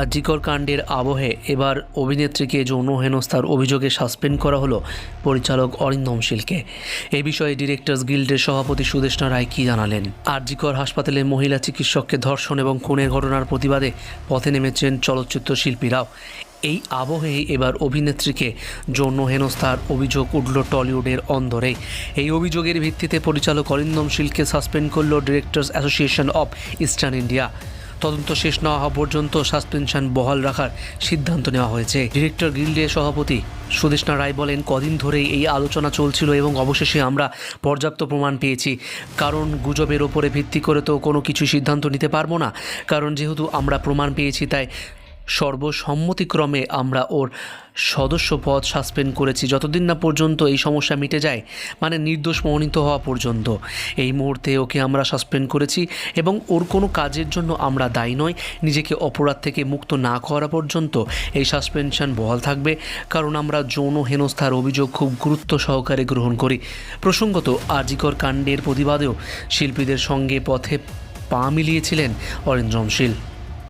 আরজিকর কাণ্ডের আবহে এবার অভিনেত্রীকে যৌন হেনস্থার অভিযোগে সাসপেন্ড করা হলো পরিচালক অরিন্দম শীলকে এই বিষয়ে ডিরেক্টর্স গিল্ডের সভাপতি সুদেষ্ণা রায় কী জানালেন? আরজিকর হাসপাতালে মহিলা চিকিৎসককে ধর্ষণ এবং খুনের ঘটনার প্রতিবাদে পথে নেমেছেন চলচ্চিত্র শিল্পীরাও। এই আবহে এবার অভিনেত্রীকে যৌন হেনস্থার অভিযোগ উঠল টলিউডের অন্দরে। এই অভিযোগের ভিত্তিতে পরিচালক অরিন্দম শীলকে সাসপেন্ড করল directors association of eastern India. তদন্ত শেষ না হওয়া পর্যন্ত সাসপেনশন বহাল রাখার সিদ্ধান্ত নেওয়া হয়েছে। ডিরেক্টর গিল্ডের সভাপতি সুদেষ্ণা রায় বলেন, কদিন ধরেই এই আলোচনা চলছিল এবং অবশেষে আমরা পর্যাপ্ত প্রমাণ পেয়েছি। কারণ গুজবের ওপরে ভিত্তি করে তো কোনো কিছু সিদ্ধান্ত নিতে পারব না। কারণ যেহেতু আমরা প্রমাণ পেয়েছি, তাই সর্বসম্মতিক্রমে আমরা ওর সদস্য পদ সাসপেন্ড করেছি। যতদিন না পর্যন্ত এই সমস্যা মিটে যায় মানে নির্দোষ মনোনীত হওয়া পর্যন্ত, এই মুহূর্তে ওকে আমরা সাসপেন্ড করেছি এবং ওর কোনো কাজের জন্য আমরা দায়ী নয় নিজেকে অপরাধ থেকে মুক্ত না করা পর্যন্ত এই সাসপেনশন বহাল থাকবে। কারণ আমরা যৌন হেনস্থার অভিযোগ খুব গুরুত্ব সহকারে গ্রহণ করি। প্রসঙ্গত, আজিকর কাণ্ডের প্রতিবাদেও শিল্পীদের সঙ্গে পথে পা মিলিয়েছিলেন অরিন্দম শীল।